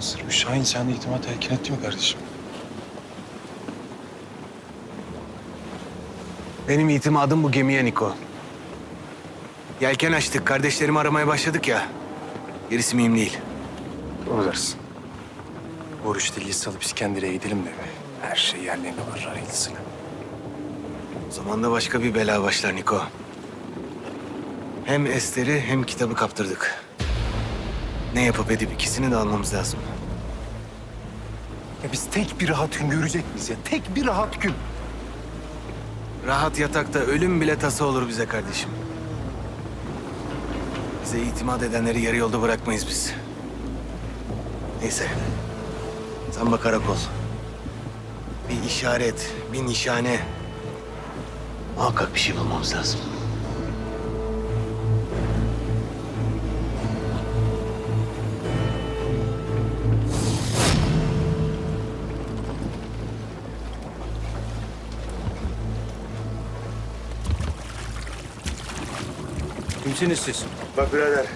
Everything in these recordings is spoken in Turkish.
Sırf Şahin sende itimat telkin etti mi kardeşim? Benim itimadım bu gemiye Niko. Yelken açtık, kardeşlerimi aramaya başladık ya. Gerisi mühim değil. Doğru dersin. Oruç dili salıp İskender'e gidelim de her şey yerlerine var hayırlısıyla. O zaman da başka bir bela başlar Niko. Hem Ester'i hem kitabı kaptırdık. Ne yapıp edip ikisini de almamız lazım. Ya biz tek bir rahat gün görecek miyiz ya? Tek bir rahat gün. Rahat yatakta ölüm bile tasa olur bize kardeşim. Bize itimat edenleri yarı yolda bırakmayız biz. Neyse. Sen bak karakol. Bir işaret, bir nişane. Muhakkak bir şey bulmamız lazım. Kimsiniz siz? Bak birader.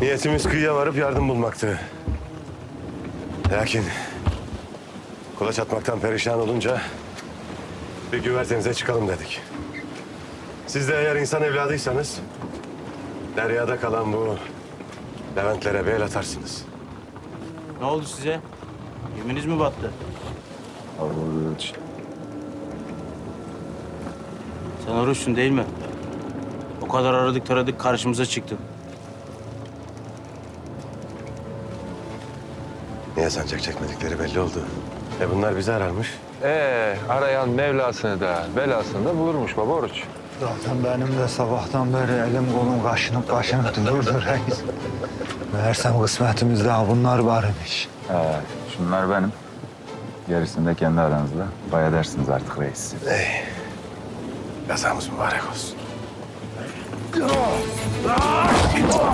Niyetimiz kıyıya varıp yardım bulmaktı. Lakin kulaç atmaktan perişan olunca bir güvertenize çıkalım dedik. Siz de eğer insan evladıysanız deryada kalan bu Leventlere bir el atarsınız. Ne oldu size? Geminiz mi battı? Sen oruçsun değil mi? O kadar aradık taradık karşımıza çıktın. Niye sancak çekmedikleri belli oldu. E bunlar bizi ararmış. Ee, arayan Mevlasını da belasını da bulurmuş baba oruç. Zaten benim de sabahtan beri elim kolum kaşınıp kaşınıp dururdu reis. Meğersem kısmetimizde bunlar varmış. He, şunlar benim. Gerisini de kendi aranızda pay edersiniz artık reis. Ey. Gazamız mübarek olsun. Ah!